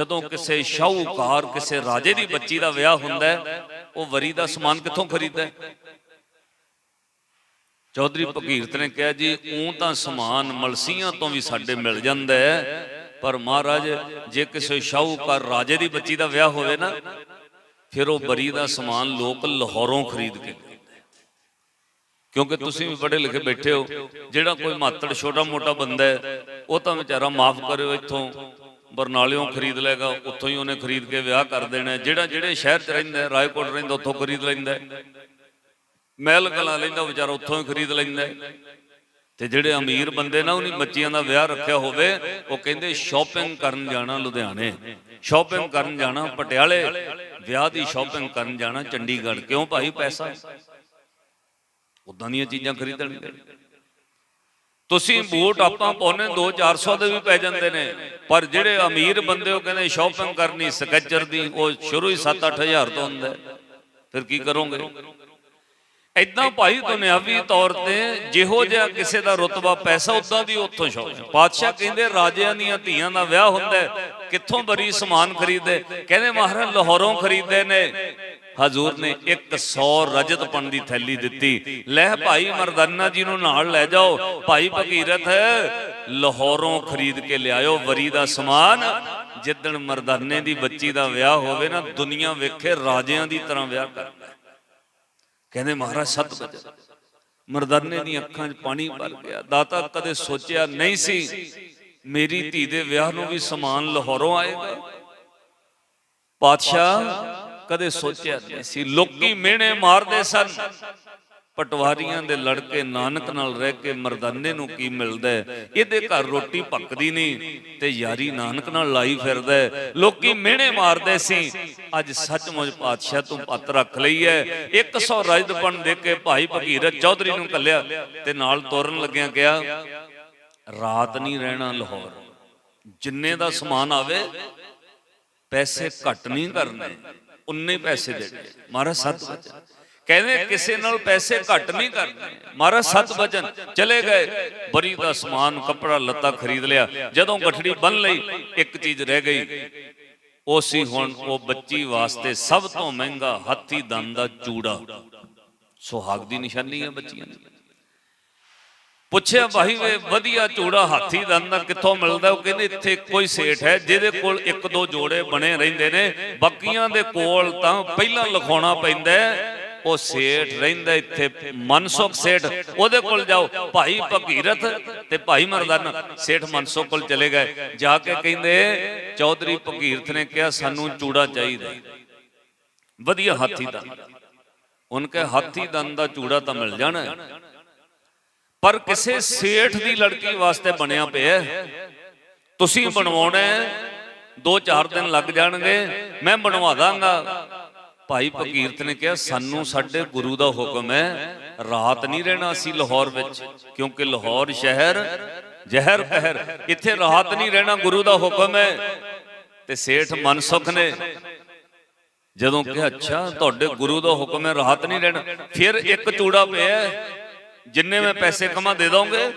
ਜਦੋਂ ਕਿਸੇ ਸ਼ਾਹੂਕਾਰ ਕਿਸੇ ਰਾਜੇ ਦੀ ਬੱਚੀ ਦਾ ਵਿਆਹ ਹੁੰਦਾ ਉਹ ਵਰੀ ਦਾ ਸਮਾਨ ਕਿੱਥੋਂ ਖਰੀਦਦਾ? ਚੌਧਰੀ ਭਗੀਰਥ ਨੇ ਕਿਹਾ ਜੀ ਉਹ ਤਾਂ ਸਮਾਨ ਮਲਸੀਆਂ ਤੋਂ ਵੀ ਸਾਡੇ ਮਿਲ ਜਾਂਦਾ ਹੈ ਪਰ ਮਹਾਰਾਜ ਜੇ ਕਿਸੇ ਸ਼ਾਹੂਕਾਰ ਰਾਜੇ ਦੀ ਬੱਚੀ ਦਾ ਵਿਆਹ ਹੋਵੇ ਨਾ ਫਿਰ ਉਹ ਬਰੀ ਦਾ ਸਮਾਨ ਲੋਕ ਲਾਹੌਰੋਂ ਖਰੀਦ ਕੇ। ਕਿਉਂਕਿ ਤੁਸੀਂ ਵੀ ਪੜ੍ਹੇ ਲਿਖੇ ਬੈਠੇ ਹੋ ਜਿਹੜਾ ਕੋਈ ਮਾਤੜ ਛੋਟਾ ਮੋਟਾ ਬੰਦਾ ਹੈ ਉਹ ਤਾਂ ਵਿਚਾਰਾ ਮਾਫ ਕਰਿਓ ਇੱਥੋਂ ਬਰਨਾਲਿਓਂ ਖਰੀਦ ਲੇਗਾ ਉੱਥੋਂ ਹੀ ਉਹਨੇ ਖਰੀਦ ਕੇ ਵਿਆਹ ਕਰ ਦੇਣਾ ਜਿਹੜਾ ਜਿਹੜੇ ਸ਼ਹਿਰ 'ਚ ਰਹਿੰਦਾ ਹੈ, ਰਾਏਕੋਟ ਰਹਿੰਦਾ ਉੱਥੋਂ ਖਰੀਦ ਲੈਂਦਾ ਮਹਿਲ ਕਲਾ ਲੈਂਦਾ ਵਿਚਾਰਾ ਉੱਥੋਂ ਹੀ ਖਰੀਦ ਲੈਂਦਾ ਹੈ। ਤੇ ਜਿਹੜੇ ਅਮੀਰ ਬੰਦੇ ਨਾ ਉਹਨੀ ਬੱਚੀਆਂ ਦਾ ਵਿਆਹ ਰੱਖਿਆ ਹੋਵੇ ਉਹ ਕਹਿੰਦੇ ਸ਼ਾਪਿੰਗ ਕਰਨ ਜਾਣਾ ਲੁਧਿਆਣੇ। ਸ਼ਾਪਿੰਗ ਕਰਨ ਜਾਣਾ ਪਟਿਆਲੇ। ਵਿਆਹ ਦੀ ਸ਼ਾਪਿੰਗ ਕਰਨ ਜਾਣਾ ਚੰਡੀਗੜ੍ਹ। ਕਿਉਂ ਭਾਈ ਪੈਸਾ? ਉਦਾਂ ਦੀਆਂ ਚੀਜ਼ਾਂ ਖਰੀਦਣਗੇ ਤੁਸੀਂ ਬੂਟ ਆਪਾਂ ਪਾਉਨੇ 2-400 ਦੇ ਵੀ ਪੈ ਜਾਂਦੇ ਨੇ। ਪਰ ਜਿਹੜੇ ਅਮੀਰ ਬੰਦੇ ਉਹ ਕਹਿੰਦੇ ਸ਼ਾਪਿੰਗ ਕਰਨੀ ਸਕੈਚਰ ਦੀ ਉਹ ਸ਼ੁਰੂ ਹੀ 7-8000 ਤੋਂ ਹੁੰਦਾ। ਫਿਰ ਕੀ ਕਰੋਗੇ? ਇਦਾਂ ਭਾਈ ਦੁਨਿਆਵੀ ਤੌਰ ਤੇ ਜਿਹੋ ਜਿਹਾ ਕਿਸੇ ਦਾ ਰਤਬਾ ਪੈਸਾ, ਉਦਾਂ ਦੀ ਉੱਥੋਂ ਸ਼ੌਕ ਪਾਤਸ਼ਾਹ ਕਹਿੰਦੇ, ਰਾਜਿਆਂ ਦੀਆਂ ਧੀਆਂ ਦਾ ਵਿਆਹ ਹੁੰਦਾ ਕਿੱਥੋਂ ਬਰੀ ਸਮਾਨ ਖਰੀਦੇ ਕਹਿੰਦੇ, ਮਹਾਰਾਜ ਲਾਹੌਰੋਂ ਖਰੀਦੇ ਨੇ। ਹਜ਼ੂਰ ਨੇ 100 ਰਜਤ ਪਣ ਦੀ ਥੈਲੀ ਦਿੱਤੀ। ਲੈ ਭਾਈ ਮਰਦਾਨਾ ਜੀ ਨੂੰ ਨਾਲ ਲੈ ਜਾਓ। ਭਾਈ ਭਗੀਰਥ, ਲਾਹੌਰੋਂ ਖਰੀਦ ਕੇ ਲਿਆਇਓ ਵਰੀ ਦਾ ਸਮਾਨ। ਜਿੱਦਣ ਮਰਦਾਨੇ ਦੀ ਬੱਚੀ ਦਾ ਵਿਆਹ ਹੋਵੇ ਨਾ, ਦੁਨੀਆ ਵੇਖੇ ਰਾਜਿਆਂ ਦੀ ਤਰ੍ਹਾਂ ਵਿਆਹ ਕਰ। ਕਹਿੰਦੇ ਮਹਾਰਾਜ, ਸਤ ਵਜਨ ਮਰਦਾਨੇ ਦੀਆਂ ਅੱਖਾਂ 'ਚ ਪਾਣੀ ਭਰ ਗਿਆ। ਦਾਤਾ ਕਦੇ ਸੋਚਿਆ ਨਹੀਂ ਸੀ, ਮੇਰੀ ਧੀ ਦੇ ਵਿਆਹ ਨੂੰ ਵੀ ਸਮਾਨ ਲਾਹੌਰੋਂ ਆਏਗਾ। ਪਾਤਸ਼ਾਹ ਕਦੇ ਸੋਚਿਆ ਨਹੀਂ ਸੀ। ਲੋਕੀ ਮਿਹਣੇ ਮਾਰਦੇ ਸਨ। ਪਟਵਾਰੀਆਂ ਦੇ ਲੜਕੇ ਨਾਨਕ ਨਾਲ ਰਹਿ ਕੇ ਮਰਦਾਨੇ ਨੂੰ ਕੀ ਮਿਲਦਾ ਹੈ? ਇਹਦੇ ਘਰ ਰੋਟੀ ਪੱਕਦੀ ਨਹੀਂ ਤੇ ਯਾਰੀ ਨਾਨਕ ਨਾਲ ਲਾਈ ਫਿਰਦਾ ਲੋਕੀ ਮਿਹਣੇ ਮਾਰਦੇ ਸੀ। ਅੱਜ ਸੱਚਮੁੱਚ ਪਾਤਸ਼ਾਹ ਤੂੰ ਪੱਤ ਰੱਖ ਲਈ ਹੈ 100 ਰਜਦਪਣ ਦੇ ਕੇ ਭਾਈ ਭਗੀਰਥ ਚੌਧਰੀ ਨੂੰ ਕੱਲਿਆ ਤੇ ਨਾਲ ਤੋਰਨ ਲੱਗਿਆ ਕਿਹਾ, ਰਾਤ ਨਹੀਂ ਰਹਿਣਾ ਲਾਹੌਰ। ਜਿੰਨੇ ਦਾ ਸਮਾਨ ਆਵੇ, ਪੈਸੇ ਘੱਟ ਨਹੀਂ ਕਰਨੇ। ਉਨੇ ਪੈਸੇ ਦੇਣੇ ਮਹਾਰਾਜ ਸਤ ਵਚਨ ਕਹਿੰਦੇ ਕਿਸੇ ਨਾਲ ਪੈਸੇ ਘੱਟ ਨਹੀਂ ਕਰਨੇ। ਮਹਾਰਾਜ ਸਤ ਵਚਨ ਚਲੇ ਗਏ। ਬਰੀ ਦਾ ਸਮਾਨ ਕੱਪੜਾ ਲੱਤਾ ਖਰੀਦ ਲਿਆ। ਜਦੋਂ ਗਠੜੀ ਬੰਨ ਲਈ ਇੱਕ ਚੀਜ਼ ਰਹਿ ਗਈ। ਉਹ ਸੀ ਹੁਣ ਉਹ ਬੱਚੀ ਵਾਸਤੇ ਸਭ ਤੋਂ ਮਹਿੰਗਾ ਹਾਥੀ ਦੰਦ ਦਾ ਚੂੜਾ। ਸੁਹਾਗ ਦੀ ਨਿਸ਼ਾਨੀ ਹੈ ਬੱਚੀਆਂ ਦੀ। ਪੁੱਛਿਆ ਭਾਈ ਵੇ ਵਧੀਆ ਚੂੜਾ ਹਾਥੀ ਦੰਦ ਦਾ ਕਿੱਥੋਂ ਮਿਲਦਾ? ਉਹ ਕਹਿੰਦੇ ਇੱਥੇ ਕੋਈ ਸੇਠ ਹੈ ਜਿਹਦੇ ਕੋਲ ਇੱਕ ਦੋ ਜੋੜੇ ਬਣੇ ਰਹਿੰਦੇ ਨੇ। ਬਾਕੀਆਂ ਦੇ ਕੋਲ ਤਾਂ ਪਹਿਲਾਂ ਲਿਖਾਉਣਾ ਪੈਂਦਾ ਹੈ। ਉਹ ਸੇਠ ਰਹਿੰਦਾ ਇੱਥੇ, ਮਨਸੁਖ ਸੇਠ, ਉਹਦੇ ਕੋਲ ਜਾਓ। ਭਾਈ ਭਗੀਰਥ ਤੇ ਭਾਈ ਮਰਦਾਨਾ, ਸੇਠ ਮਨਸੁਖ ਕੋਲ ਚਲੇ ਗਏ। ਜਾ ਕੇ ਕਹਿੰਦੇ, ਚੌਧਰੀ ਭਗੀਰਥ ਨੇ ਕਿਹਾ, ਸਾਨੂੰ ਚੂੜਾ ਚਾਹੀਦਾ ਵਧੀਆ ਹਾਥੀ ਦੰਦ ਉਹਨਾਂ ਕੇ ਹਾਥੀ ਦੰਦ ਦਾ ਚੂੜਾ ਤਾਂ ਮਿਲ ਜਾਣਾ ਪਰ ਕਿਸੇ ਸੇਠ ਦੀ ਲੜਕੀ ਵਾਸਤੇ ਬਣਿਆ ਪਿਆ ਤੁਸੀਂ ਬਣਵਾਉਣਾ ਦੋ ਚਾਰ ਦਿਨ ਲੱਗ ਜਾਣਗੇ, ਮੈਂ ਬਣਵਾ ਦਾਂਗਾ। ਭਾਈ ਭਗੀਰਥ ਨੇ ਕਿਹਾ, ਸਾਨੂੰ ਸਾਡੇ ਗੁਰੂ ਦਾ ਹੁਕਮ ਹੈ, ਰਾਤ ਨਹੀਂ ਰਹਿਣਾ ਅਸੀਂ ਲਾਹੌਰ ਵਿੱਚ, ਕਿਉਂਕਿ ਲਾਹੌਰ ਸ਼ਹਿਰ ਜ਼ਹਿਰ ਪਹਿਰ, ਇੱਥੇ ਰਾਤ ਨਹੀਂ ਰਹਿਣਾ ਗੁਰੂ ਦਾ ਹੁਕਮ ਹੈ। ਤੇ ਸੇਠ ਮਨਸੁਖ ਨੇ ਜਦੋਂ ਕਿਹਾ, ਅੱਛਾ, ਤੁਹਾਡੇ ਗੁਰੂ ਦਾ ਹੁਕਮ ਹੈ, ਰਾਤ ਨਹੀਂ ਰਹਿਣਾ। ਫਿਰ ਇੱਕ ਚੂੜਾ ਪਿਆ, ਜਿੰਨੇ ਮੈਂ ਪੈਸੇ ਕਮਾ ਦੇ ਦੋਗੇ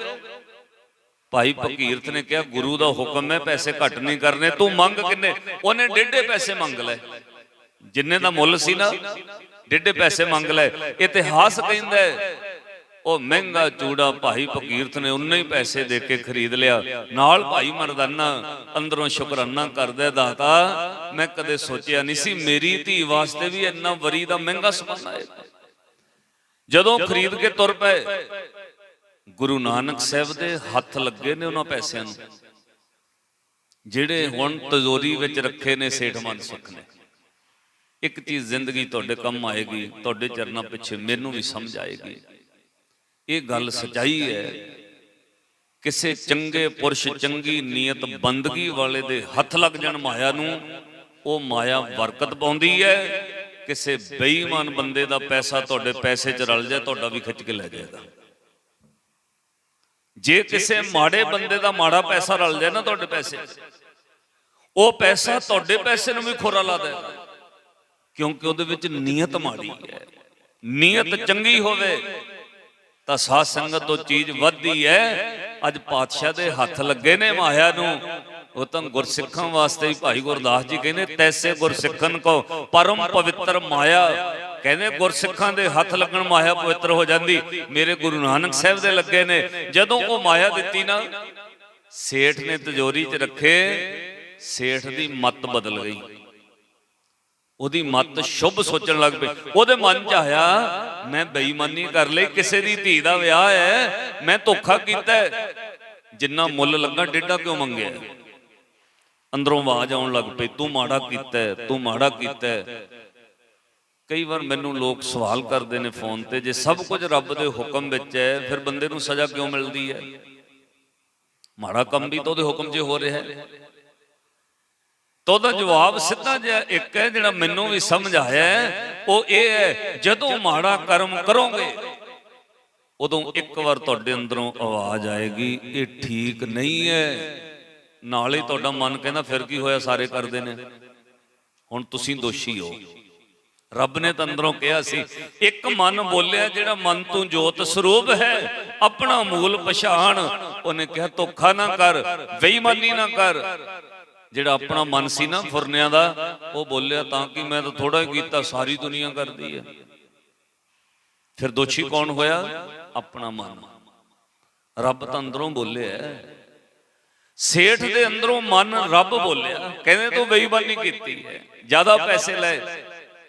ਭਾਈ ਭਗੀਰਥ ਨੇ ਕਿਹਾ, ਗੁਰੂ ਦਾ ਹੁਕਮ ਹੈ, ਪੈਸੇ ਘੱਟ ਨਹੀਂ ਕਰਨੇ, ਤੂੰ ਮੰਗ ਕਿੰਨੇ? ਉਹਨੇ ਡੇਢੇ ਪੈਸੇ ਮੰਗ ਲਏ। ਜਿੰਨੇ ਦਾ ਮੁੱਲ ਸੀ ਨਾ, ਡੇਢੇ ਪੈਸੇ ਮੰਗ ਲਏ। ਇਤਿਹਾਸ ਕਹਿੰਦਾ ਉਹ ਮਹਿੰਗਾ ਚੂੜਾ ਭਾਈ ਭਗੀਰਥ ਨੇ ਉਨੇ ਹੀ ਪੈਸੇ ਦੇ ਕੇ ਖਰੀਦ ਲਿਆ। ਨਾਲ ਭਾਈ ਮਰਦਾਨਾ ਅੰਦਰੋਂ ਸ਼ੁਕਰਾਨਾ ਕਰਦਾ ਦਾਤਾ, ਮੈਂ ਕਦੇ ਸੋਚਿਆ ਨਹੀਂ ਸੀ ਮੇਰੀ ਧੀ ਵਾਸਤੇ ਵੀ ਇੰਨਾ ਵਰੀ ਦਾ ਮਹਿੰਗਾ ਸਮਾਨ ਆਏਗਾ ਜਦੋਂ ਖਰੀਦ ਕੇ ਤੁਰ ਪਏ, ਗੁਰੂ ਨਾਨਕ ਸਾਹਿਬ ਦੇ ਹੱਥ ਲੱਗੇ ਨੇ ਉਹਨਾਂ ਪੈਸਿਆਂ ਨੂੰ, ਜਿਹੜੇ ਹੁਣ ਤਜ਼ੋਰੀ ਵਿੱਚ ਰੱਖੇ ਨੇ, ਸੇਠ ਮਨਸੁਖ ਨੇ। ਇੱਕ ਚੀਜ਼ ਜ਼ਿੰਦਗੀ ਤੁਹਾਡੇ ਕੰਮ ਆਏਗੀ, ਤੁਹਾਡੇ ਚਰਨਾਂ ਪਿੱਛੇ ਮੈਨੂੰ ਵੀ ਸਮਝ ਆਏਗੀ। ਇਹ ਗੱਲ ਸਚਾਈ ਹੈ। ਕਿਸੇ ਚੰਗੇ ਪੁਰਸ਼ ਚੰਗੀ ਨੀਅਤ ਬੰਦਗੀ ਵਾਲੇ ਦੇ ਹੱਥ ਲੱਗ ਜਾਣ ਮਾਇਆ ਨੂੰ, ਉਹ ਮਾਇਆ ਬਰਕਤ ਪਾਉਂਦੀ ਹੈ। ਕਿਸੇ ਬੇਈਮਾਨ ਬੰਦੇ ਦਾ ਪੈਸਾ ਤੁਹਾਡੇ ਪੈਸੇ 'ਚ ਰਲ ਜਾਏ, ਤੁਹਾਡਾ ਵੀ ਖਿੱਚ ਕੇ ਲੈ ਜਾਏਗਾ। ਜੇ ਕਿਸੇ ਮਾੜੇ ਬੰਦੇ ਦਾ ਮਾੜਾ ਪੈਸਾ ਰਲ ਜਾਏ ਨਾ ਤੁਹਾਡੇ ਪੈਸੇ, ਉਹ ਪੈਸਾ ਤੁਹਾਡੇ ਪੈਸੇ ਨੂੰ ਵੀ ਖੋਰਾ ਲਾ ਦੇਗਾ ਕਿਉਂਕਿ ਉਹਦੇ ਵਿੱਚ ਨੀਅਤ ਮਾੜੀ ਹੈ। ਨੀਅਤ ਚੰਗੀ ਹੋਵੇ ਤਾਂ ਸਾਧ ਸੰਗਤ ਤੋਂ ਚੀਜ਼ ਵੱਧਦੀ ਹੈ। ਅੱਜ ਪਾਤਸ਼ਾਹ ਦੇ ਹੱਥ ਲੱਗੇ ਨੇ ਮਾਇਆ ਨੂੰ। ਉਹ ਤਾਂ ਗੁਰਸਿੱਖਾਂ ਵਾਸਤੇ ਹੀ ਭਾਈ ਗੁਰਦਾਸ ਜੀ ਕਹਿੰਦੇ, ਤੈਸੇ ਗੁਰਸਿੱਖਨ ਕੋ ਪਰਮ ਪਵਿੱਤਰ ਮਾਇਆ। ਕਹਿੰਦੇ, ਗੁਰਸਿੱਖਾਂ ਦੇ ਹੱਥ ਲੱਗਣ ਮਾਇਆ ਪਵਿੱਤਰ ਹੋ ਜਾਂਦੀ। ਮੇਰੇ ਗੁਰੂ ਨਾਨਕ ਸਾਹਿਬ ਦੇ ਲੱਗੇ ਨੇ। ਜਦੋਂ ਉਹ ਮਾਇਆ ਦਿੱਤੀ ਨਾ, ਸੇਠ ਨੇ ਤਜੋਰੀ 'ਚ ਰੱਖੇ, ਸੇਠ ਦੀ ਮੱਤ ਬਦਲ ਗਈ। ਉਹਦੀ ਮੱਤ ਸ਼ੁਭ ਸੋਚਣ ਲੱਗ ਪਈ। ਉਹਦੇ ਮਨ 'ਚ ਆਇਆ, ਮੈਂ ਬੇਈਮਾਨੀ ਕਰ ਲਈ, ਕਿਸੇ ਦੀ ਧੀ ਦਾ ਵਿਆਹ ਹੈ, ਮੈਂ ਧੋਖਾ ਕੀਤਾ ਜਿੰਨਾ ਮੁੱਲ ਲੱਗਾ, ਡੇਢਾ ਕਿਉਂ ਮੰਗਿਆ? ਅੰਦਰੋਂ ਆਵਾਜ਼ ਆਉਣ ਲੱਗ ਪਈ, ਤੂੰ ਮਾੜਾ ਕੀਤਾ ਤੂੰ ਮਾੜਾ ਕੀਤਾ ਕਈ ਵਾਰ ਮੈਨੂੰ ਲੋਕ ਸਵਾਲ ਕਰਦੇ ਨੇ ਫੋਨ ਤੇ, ਜੇ ਸਭ ਕੁਝ ਰੱਬ ਦੇ ਹੁਕਮ ਵਿੱਚ ਹੈ, ਫਿਰ ਬੰਦੇ ਨੂੰ ਸਜ਼ਾ ਕਿਉਂ ਮਿਲਦੀ ਹੈ? ਮਾੜਾ ਕੰਮ ਵੀ ਤਾਂ ਉਹਦੇ ਹੁਕਮ 'ਚ ਹੋ ਰਿਹਾ ਹੈ। ਤਾਂ ਉਹਦਾ ਜਵਾਬ ਸਿੱਧਾ ਜਿਹਾ ਇੱਕ ਹੈ ਜਿਹੜਾ ਮੈਨੂੰ ਵੀ ਸਮਝ ਆਇਆ ਉਹ ਇਹ ਹੈ ਜਦੋਂ ਮਾੜਾ ਕਰਮ ਕਰੋਗੇ ਉਦੋਂ ਇੱਕ ਵਾਰ ਤੁਹਾਡੇ ਅੰਦਰੋਂ ਆਵਾਜ਼ ਆਏਗੀ ਇਹ ਠੀਕ ਨਹੀਂ ਹੈ। ਨਾਲੇ ਤੁਹਾਡਾ ਮਨ ਕਹਿੰਦਾ ਫਿਰ ਕੀ ਹੋਇਆ ਸਾਰੇ ਕਰਦੇ ਨੇ। ਹੁਣ ਤੁਸੀਂ ਦੋਸ਼ੀ ਹੋ। ਰੱਬ ਨੇ ਤਾਂ ਅੰਦਰੋਂ ਕਿਹਾ ਸੀ ਇੱਕ ਮਨ ਬੋਲਿਆ ਜਿਹੜਾ ਮਨ ਤੋਂ ਜੋਤ ਸਰੂਪ ਹੈ ਆਪਣਾ ਮੂਲ ਪਛਾਣ। ਉਹਨੇ ਕਿਹਾ ਧੋਖਾ ਨਾ ਕਰ ਬੇਈਮਾਨੀ ਨਾ ਕਰ। ਜਿਹੜਾ ਆਪਣਾ ਮਨ ਸੀ ਨਾ ਫੁਰਨਿਆਂ ਦਾ ਉਹ ਬੋਲਿਆ ਤਾਂ ਕਿ ਮੈਂ ਤਾਂ ਥੋੜਾ ਹੀ ਕੀਤਾ ਸਾਰੀ ਦੁਨੀਆ ਕਰਦੀ ਹੈ ਫਿਰ ਦੋਸ਼ੀ ਕੌਣ ਹੋਇਆ? ਆਪਣਾ ਮਨ। ਰੱਬ ਤਾਂ ਅੰਦਰੋਂ ਬੋਲਿਆ। ਸੇਠ ਦੇ ਅੰਦਰੋਂ ਮਨ ਰੱਬ ਬੋਲਿਆ। ਕਹਿੰਦੇ ਤੂੰ ਬੇਈਮਾਨੀ ਕੀਤੀ ਹੈ। ਜ਼ਿਆਦਾ ਪੈਸੇ ਲੈ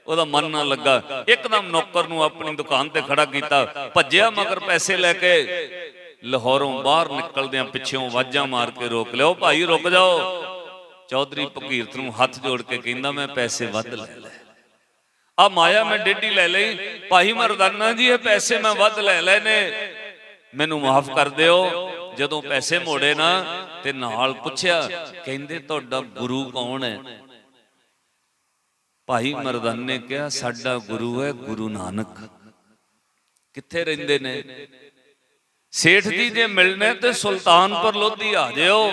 ਉਹਦਾ ਮਨ ਨਾ ਲੱਗਾ। ਇੱਕਦਮ ਨੌਕਰ ਨੂੰ ਆਪਣੀ ਦੁਕਾਨ ਤੇ ਖੜਾ ਕੀਤਾ। ਭੱਜਿਆ ਮਗਰ ਪੈਸੇ ਲੈ ਕੇ। ਲਾਹੌਰੋਂ ਬਾਹਰ ਨਿਕਲਦਿਆਂ ਪਿੱਛੋਂ ਵਾਜਾਂ ਮਾਰ ਕੇ ਰੋਕ ਲਿਓ ਭਾਈ ਰੁਕ ਜਾਓ। ਚੌਧਰੀ ਭਗੀਰਥ ਨੂੰ ਹੱਥ ਜੋੜ ਕੇ ਕਹਿੰਦਾ, ਮੈਂ ਪੈਸੇ ਵੱਧ ਲੈ ਲੈ ਆ ਮਾਇਆ ਮੈਂ ਡੇਢੀ ਲੈ ਲਈ। ਭਾਈ ਮਰਦਾਨਾ ਜੀ, ਇਹ ਪੈਸੇ ਮੈਂ ਵੱਧ ਲੈ ਲਏ ਨੇ। ਮੈਨੂੰ ਮਾਫ ਕਰ ਦਿਓ। ਜਦੋਂ ਪੈਸੇ ਮੋੜੇ ਨਾ, ਤੇ ਨਾਲ ਪੁੱਛਿਆ, ਕਹਿੰਦੇ ਤੁਹਾਡਾ ਗੁਰੂ ਕੌਣ ਹੈ? ਭਾਈ ਮਰਦਾਨ ਨੇ ਕਿਹਾ, ਸਾਡਾ ਗੁਰੂ ਹੈ ਗੁਰੂ ਨਾਨਕ। ਕਿੱਥੇ ਰਹਿੰਦੇ ਨੇ? ਸੇਠ ਜੀ ਜੇ ਮਿਲਣੇ ਤੇ ਸੁਲਤਾਨਪੁਰ ਲੋਧੀ ਆ ਜਿਓ,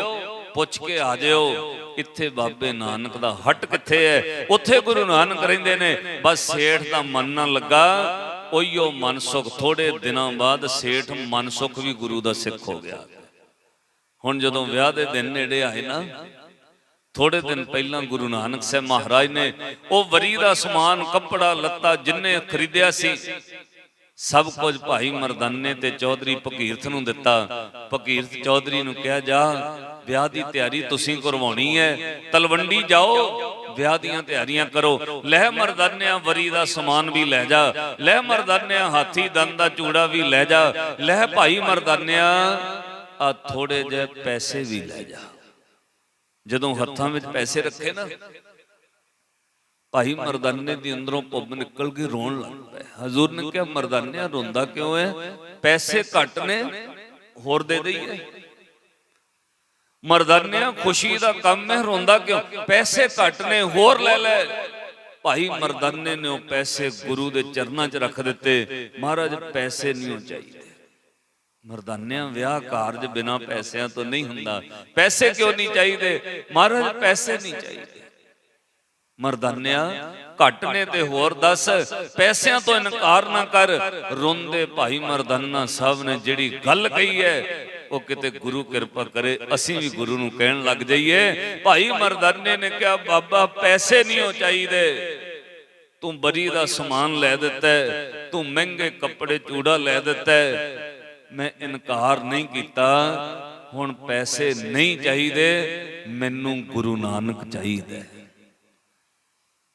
ਪੁੱਛ ਕੇ ਆ ਜਿਓ। ਇੱਥੇ ਬਾਬੇ ਨਾਨਕ ਦਾ ਹੱਟ ਕਿੱਥੇ ਹੈ? ਉੱਥੇ ਗੁਰੂ ਨਾਨਕ ਰਹਿੰਦੇ ਨੇ। ਬਸ ਸੇਠ ਦਾ ਮਨ ਨਾ ਲੱਗਾ। ਉਹੀਓ ਮਨਸੁਖ। ਥੋੜੇ ਦਿਨਾਂ ਬਾਅਦ ਸੇਠ ਮਨਸੁਖ ਵੀ ਗੁਰੂ ਦਾ ਸਿੱਖ ਹੋ ਗਿਆ। ਹੁਣ ਜਦੋਂ ਵਿਆਹ ਦੇ ਦਿਨ ਨੇੜੇ ਆਏ ਨਾ ਥੋੜੇ ਦਿਨ ਪਹਿਲਾਂ ਗੁਰੂ ਨਾਨਕ ਸਾਹਿਬ ਮਹਾਰਾਜ ਨੇ ਉਹ ਵਰੀ ਦਾ ਸਮਾਨ, ਕੱਪੜਾ, ਲੱਤਾ ਜਿੰਨੇ ਖਰੀਦਿਆ ਸੀ ਸਭ ਕੁਝ ਭਾਈ ਮਰਦਾਨੇ ਤੇ ਚੌਧਰੀ ਭਗੀਰਥ ਨੂੰ ਦਿੱਤਾ। ਭਗੀਰਥ ਚੌਧਰੀ ਨੂੰ ਕਿਹਾ, ਜਾ, ਵਿਆਹ ਦੀ ਤਿਆਰੀ ਤੁਸੀਂ ਕਰਵਾਉਣੀ ਹੈ। ਤਲਵੰਡੀ ਜਾਓ, ਵਿਆਹ ਦੀਆਂ ਤਿਆਰੀਆਂ ਕਰੋ। ਲੈ ਮਰਦਾਨਿਆਂ ਵਰੀ ਦਾ ਸਮਾਨ ਵੀ ਲੈ ਜਾ। ਲੈ ਮਰਦਾਨਿਆਂ ਹਾਥੀ ਦੰਦ ਦਾ ਚੂੜਾ ਵੀ ਲੈ ਜਾ। ਲੈ ਭਾਈ ਮਰਦਾਨਿਆਂ, ਆ ਥੋੜੇ ਜਿਹੇ ਪੈਸੇ ਵੀ ਲੈ ਜਾ। ਜਦੋਂ ਹੱਥਾਂ ਵਿੱਚ ਪੈਸੇ ਰੱਖੇ ਨਾ ਭਾਈ ਮਰਦਾਨੇ ਦੀ ਅੰਦਰੋਂ ਪੁੱਬ ਨਿਕਲ ਕੇ ਰੋਣ ਲੱਗ ਪਿਆ ਹਜ਼ੂਰ ਨੇ ਕਿਹਾ ਮਰਦਾਨਿਆ ਰੋਂਦਾ ਕਿਉਂ ਹੈ ਪੈਸੇ ਘੱਟ ਨੇ ਹੋਰ ਦੇ ਦਈਏ? ਮਰਦਾਨਿਆ ਖੁਸ਼ੀ ਦਾ ਕੰਮ ਹੈ ਰੋਂਦਾ ਕਿਉਂ? ਪੈਸੇ ਘੱਟ ਨੇ ਹੋਰ ਲੈ ਲੈ ਭਾਈ ਮਰਦਾਨੇ ਨੇ ਉਹ ਪੈਸੇ ਗੁਰੂ ਦੇ ਚਰਨਾਂ 'ਚ ਰੱਖ ਦਿੱਤੇ। ਮਹਾਰਾਜ ਪੈਸੇ ਨਹੀਂ ਚਾਹੀਦੇ। ਮਰਦਾਨਿਆਂ ਵਿਆਹ ਕਾਰਜ ਬਿਨਾ ਪੈਸਿਆਂ ਤੋਂ ਨਹੀਂ ਹੁੰਦਾ। ਪੈਸੇ ਕਿਉਂ ਨਹੀਂ ਚਾਹੀਦੇ? ਮਹਾਰਾਜ ਪੈਸੇ ਨਹੀਂ ਚਾਹੀਦੇ। ਮਰਦਾਨਿਆ ਘੱਟ ਨੇ ਤੇ ਹੋਰ ਦੱਸ, ਪੈਸਿਆਂ ਤੋਂ ਇਨਕਾਰ ਨਾ ਕਰ, ਰੋਂਦੇ ਭਾਈ ਮਰਦਾਨਾ ਸਾਹਿਬ ਨੇ ਜਿਹੜੀ ਗੱਲ ਕਹੀ ਹੈ, ਉਹ ਕਿਤੇ ਗੁਰੂ ਕਿਰਪਾ ਕਰੇ, ਅਸੀਂ ਵੀ ਗੁਰੂ ਨੂੰ ਕਹਿਣ ਲੱਗ ਜਾਈਏ। ਭਾਈ ਮਰਦਾਨੇ ਨੇ ਕਿਹਾ, ਬਾਬਾ, ਪੈਸੇ ਨਹੀਂ ਹੋ ਚਾਹੀਦੇ। ਤੂੰ ਬਰੀ ਦਾ ਸਮਾਨ ਲੈ ਦਿੱਤਾ ਤੂੰ ਮਹਿੰਗੇ ਕੱਪੜੇ, ਚੂੜਾ ਲੈ ਦਿੱਤਾ ਮੈਂ ਇਨਕਾਰ ਨਹੀਂ ਕੀਤਾ, ਹੁਣ ਪੈਸੇ ਨਹੀਂ ਚਾਹੀਦੇ, ਮੈਨੂੰ ਗੁਰੂ ਨਾਨਕ ਚਾਹੀਦਾ।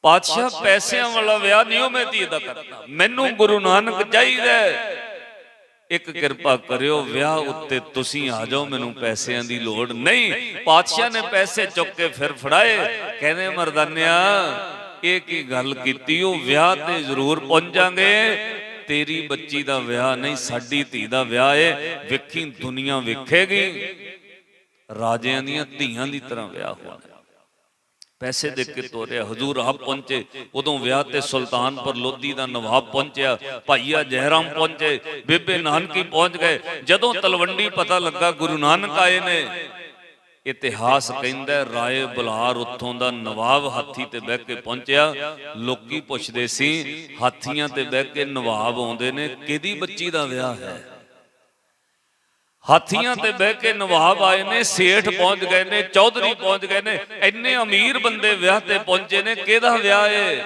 ਪਾਤਸ਼ਾਹ ਪੈਸਿਆਂ ਵਾਲਾ ਵਿਆਹ ਨਹੀਂ ਉਹ ਮੈਂ ਧੀ ਦਾ ਕਰਦਾ ਮੈਨੂੰ ਗੁਰੂ ਨਾਨਕ ਚਾਹੀਦਾ। ਇੱਕ ਕਿਰਪਾ ਕਰਿਓ ਵਿਆਹ ਉੱਤੇ ਤੁਸੀਂ ਆ ਜਾਓ ਮੈਨੂੰ ਪੈਸਿਆਂ ਦੀ ਲੋੜ ਨਹੀਂ। ਪਾਤਸ਼ਾਹ ਨੇ ਪੈਸੇ ਚੁੱਕ ਕੇ ਫਿਰ ਫੜਾਏ। ਕਹਿੰਦੇ ਮਰਦਾਨਿਆ ਇਹ ਕੀ ਗੱਲ ਕੀਤੀ? ਉਹ ਵਿਆਹ ਤੇ ਜ਼ਰੂਰ ਪਹੁੰਚਾਂਗੇ। ਤੇਰੀ ਬੱਚੀ ਦਾ ਵਿਆਹ ਨਹੀਂ ਸਾਡੀ ਧੀ ਦਾ ਵਿਆਹ ਏ। ਵੇਖੀ ਦੁਨੀਆ ਵੇਖੇਗੀ। ਰਾਜਿਆਂ ਦੀਆਂ ਧੀਆਂ ਦੀ ਤਰ੍ਹਾਂ ਵਿਆਹ ਹੋਣਾ। ਪੈਸੇ ਦੇ ਕੇ ਤੋਰਿਆ ਹਜ਼ੂਰ ਆਪ ਪਹੁੰਚੇ। ਉਦੋਂ ਵਿਆਹ ਤੇ ਸੁਲਤਾਨਪੁਰ ਲੋਧੀ ਦਾ ਨਵਾਬ ਪਹੁੰਚਿਆ। ਭਾਈਆ ਜਹਿਰਾਮ ਪਹੁੰਚੇ। ਬੇਬੇ ਨਾਨਕੀ ਪਹੁੰਚ ਗਏ। ਜਦੋਂ ਤਲਵੰਡੀ ਪਤਾ ਲੱਗਾ ਗੁਰੂ ਨਾਨਕ ਆਏ ਨੇ। ਇਤਿਹਾਸ ਕਹਿੰਦਾ ਰਾਏ ਬੁਲਾਰ ਉੱਥੋਂ ਦਾ ਨਵਾਬ ਹਾਥੀ ਤੇ ਬਹਿ ਕੇ ਪਹੁੰਚਿਆ। ਲੋਕੀ ਪੁੱਛਦੇ ਸੀ ਹਾਥੀਆਂ ਤੇ ਬਹਿ ਕੇ ਨਵਾਬ ਆਉਂਦੇ ਨੇ ਕਿਹਦੀ ਬੱਚੀ ਦਾ ਵਿਆਹ ਹੈ? ਹਾਥੀਆਂ ਤੇ ਬਹਿ ਕੇ ਨਵਾਬ ਆਏ ਨੇ, ਸੇਠ ਪਹੁੰਚ ਗਏ ਨੇ, ਚੌਧਰੀ ਪਹੁੰਚ ਗਏ ਨੇ, ਇੰਨੇ ਅਮੀਰ ਬੰਦੇ ਵਿਆਹ ਤੇ ਪਹੁੰਚੇ ਨੇ, ਕਿਹਦਾ ਵਿਆਹ ਏ?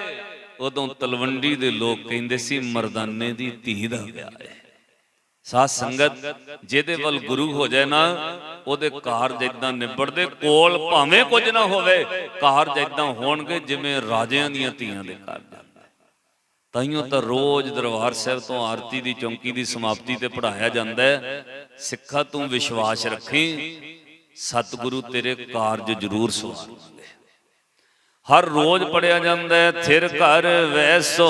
ਉਦੋਂ ਤਲਵੰਡੀ ਦੇ ਲੋਕ ਕਹਿੰਦੇ ਸੀ, ਮਰਦਾਨੇ ਦੀ ਧੀ ਦਾ ਵਿਆਹ ਏ। ਸਾਧ ਸੰਗਤ, ਜਿਹਦੇ ਵੱਲ ਗੁਰੂ ਹੋ ਜਾਏ ਨਾ, ਉਹਦੇ ਕਾਰਜ ਇਦਾਂ ਨਿਬੜਦੇ, ਕੋਲ ਭਾਵੇਂ ਕੁਝ ਨਾ ਹੋਵੇ ਕਾਰਜ ਇਦਾਂ ਹੋਣਗੇ, ਜਿਵੇਂ ਰਾਜਿਆਂ ਦੀਆਂ ਧੀਆਂ ਦੇ ਕਾਰਜ ਤਾਈਓ ਤਾਂ ਰੋਜ਼ ਦਰਬਾਰ ਸਾਹਿਬ ਤੋਂ ਆਰਤੀ ਦੀ ਚੌਂਕੀ ਦੀ ਸਮਾਪਤੀ ਤੇ ਪੜਾਇਆ ਜਾਂਦਾ ਹੈ। ਸਿੱਖਾ ਤੂੰ ਵਿਸ਼ਵਾਸ ਰੱਖੀ, ਸਤਿਗੁਰੂ ਤੇਰੇ ਕਾਰਜ ਜ਼ਰੂਰ ਸਵਾਰਨਗੇ। ਹਰ ਰੋਜ਼ ਪੜਿਆ ਜਾਂਦਾ ਹੈ, ਥਿਰ ਘਰ ਵੈਸੋ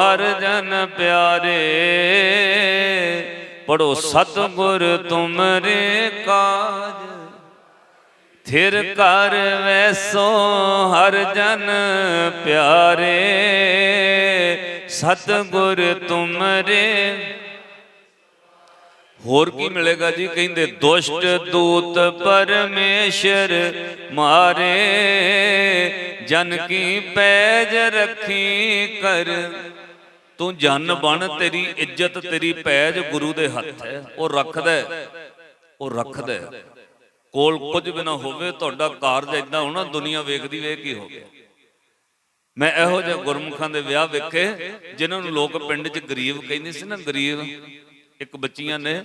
ਹਰ ਜਨ ਪਿਆਰੇ। ਪੜੋ ਸਤਿਗੁਰ ਤੁਮਰੇ ਕਾਜ ਥਿਰ ਘਰ ਵੈਸੋ ਹਰ ਜਨ ਪਿਆਰੇ। ਸਤਿਗੁਰ ਤੁਮਰੇ। ਹੋਰ ਕੀ ਮਿਲੇਗਾ ਜੀ? ਕਹਿੰਦੇ, ਦੁਸ਼ਟ ਦੂਤ ਪਰਮੇਸ਼ਰ ਮਾਰੇ, ਜਨ ਕੀ ਪੈਜ ਰੱਖੀ ਕਰ। ਤੂੰ ਜਨ ਬਣ, ਤੇਰੀ ਇੱਜ਼ਤ, ਤੇਰੀ ਪੈਜ ਗੁਰੂ ਦੇ ਹੱਥ ਹੈ। ਉਹ ਰੱਖਦਾ ਉਹ ਰੱਖਦਾ ਕੋਲ ਕੁਝ ਵੀ ਨਾ ਹੋਵੇ, ਤੁਹਾਡਾ ਕਾਰਜ ਇਦਾਂ ਹੋਣਾ, ਦੁਨੀਆ ਵੇਖਦੀ ਵੇਖ ਕੀ ਹੋ ਗਿਆ। ਮੈਂ ਇਹੋ ਜਿਹੇ ਗੁਰਮੁਖਾਂ ਦੇ ਵਿਆਹ ਵੇਖੇ ਜਿਨ੍ਹਾਂ ਨੂੰ ਲੋਕ ਪਿੰਡ 'ਚ ਗਰੀਬ ਕਹਿੰਦੇ ਸੀ ਨਾ ਗਰੀਬ ਇੱਕ ਬੱਚੀਆਂ ਨੇ